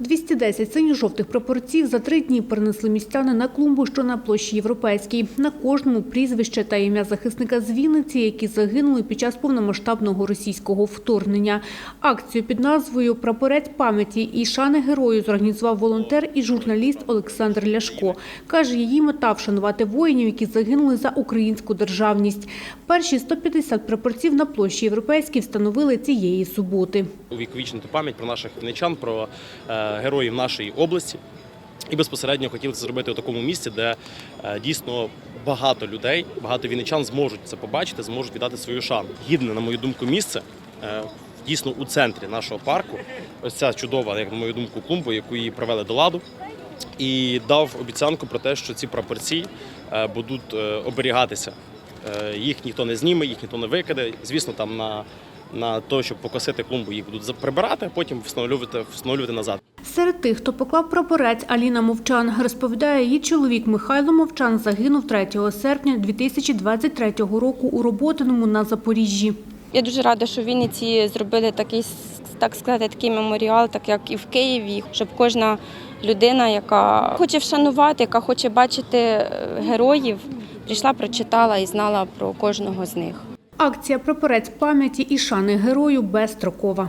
210 синьо-жовтих прапорців за три дні перенесли містяни на клумбу, що на площі Європейській. На кожному прізвище та ім'я захисника з Вінниці, які загинули під час повномасштабного російського вторгнення. Акцію під назвою Прапорець пам'яті і шани герою зорганізував волонтер і журналіст Олександр Ляшко. Каже, її мета вшанувати воїнів, які загинули за українську державність. Перші 150 прапорців на площі Європейській встановили цієї суботи. увіковічнити пам'ять про наших вінничан, про е, героїв нашої області. І безпосередньо хотіли це зробити у такому місці, де е, дійсно багато людей, багато вінничан зможуть це побачити, зможуть віддати свою шану. Гідне, на мою думку, місце е, дійсно у центрі нашого парку. Ось ця чудова, як на мою думку, клумба, яку її привели до ладу. І дав обіцянку про те, що ці прапорці е, будуть оберігатися. Їх ніхто не зніме, їх ніхто не викиде. Звісно, там на, на те, щоб покосити клумбу, їх будуть прибирати, а потім встановлювати, встановлювати назад. Серед тих, хто поклав прапорець, Аліна Мовчан розповідає, її чоловік Михайло Мовчан загинув 3 серпня 2023 року у Роботиному на Запоріжжі. Я дуже рада, що в Вінниці зробили такий, так сказати, такий меморіал, так як і в Києві, щоб кожна людина, яка хоче вшанувати, яка хоче бачити е, героїв, прийшла, прочитала і знала про кожного з них. Акція Прапорець пам'яті і шани герою безстрокова.